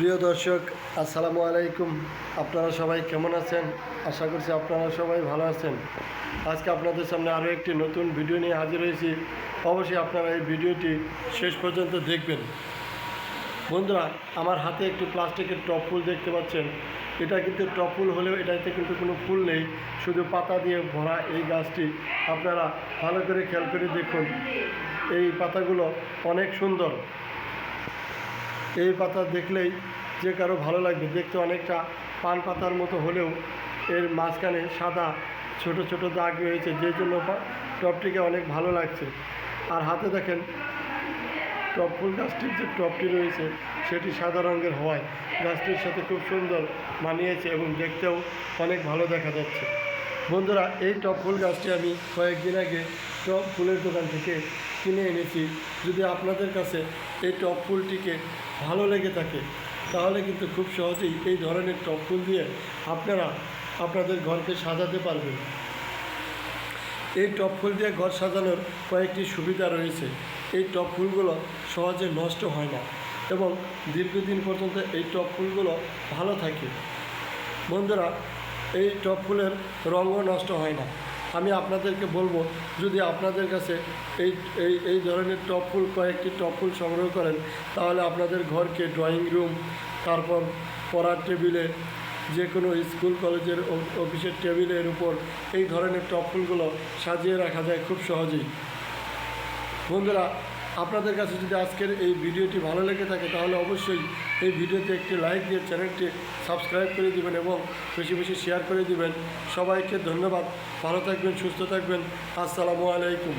প্রিয় দর্শক, আসসালামু আলাইকুম। আপনারা সবাই কেমন আছেন? আশা করছি আপনারা সবাই ভালো আছেন। আজকে আপনাদের সামনে আরও একটি নতুন ভিডিও নিয়ে হাজির হয়েছি। অবশ্যই আপনারা এই ভিডিওটি শেষ পর্যন্ত দেখবেন। বন্ধুরা, আমার হাতে একটি প্লাস্টিকের টপ ফুল দেখতে পাচ্ছেন। এটা কিন্তু টপ ফুল হলেও এটাতে কিন্তু কোনো ফুল নেই। শুধু পাতা দিয়ে ভরা এই গাছটি আপনারা ভালো করে খেয়াল করে দেখুন। এই পাতাগুলো অনেক সুন্দর। এই পাতা দেখলেই যে কারও ভালো লাগবে। দেখতে অনেকটা পান পাতার মতো হলেও এর মাঝখানে সাদা ছোট ছোট দাগ রয়েছে, যে জন্য টপটিকে অনেক ভালো লাগছে। আর হাতে দেখেন, টপ, ফুল গাছটির যে টপটি রয়েছে, সেটি সাদা রঙের হওয়ায় গাছটির সাথে খুব সুন্দর মানিয়েছে এবং দেখতেও অনেক ভালো দেখা যাচ্ছে। বন্ধুরা, এই টপ ফুল গাছটি আমি কয়েকদিন আগে টপ ফুলের দোকান থেকে কিনে এনেছি। যদি আপনাদের কাছে এই টপ ফুলটিকে ভালো লেগে থাকে, তাহলে কিন্তু খুব সহজেই এই ধরনের টপ ফুল দিয়ে আপনারা আপনাদের ঘরকে সাজাতে পারবেন। এই টপ ফুল দিয়ে ঘর সাজানোর কয়েকটি সুবিধা রয়েছে। এই টপ ফুলগুলো সহজে নষ্ট হয় না এবং দীর্ঘদিন পর্যন্ত এই টপ ফুলগুলো ভালো থাকে। বন্ধুরা এই টপ ফুলের রঙও নষ্ট হয় না। আমি আপনাদেরকে বলব, যদি আপনাদের কাছে এই এই এই ধরনের টপ ফুল, কয়েকটি টপ ফুল সংগ্রহ করেন, তাহলে আপনাদের ঘরকে, ড্রয়িং রুম, তারপর পড়ার টেবিলে যে কোনো স্কুল, কলেজের অফিসের টেবিলের উপর এই ধরনের টপ ফুলগুলো সাজিয়ে রাখা যায় খুব সহজেই। বন্ধুরা আপনাদের কাছে যদি আজকের এই ভিডিওটি ভালো লেগে থাকে, তাহলে অবশ্যই এই ভিডিওতে একটি লাইক দিয়ে চ্যানেলটি সাবস্ক্রাইব করে দিবেন এবং বেশি বেশি শেয়ার করে দিবেন। সবাইকে ধন্যবাদ। ভালো থাকবেন, সুস্থ থাকবেন। আসসালামু আলাইকুম।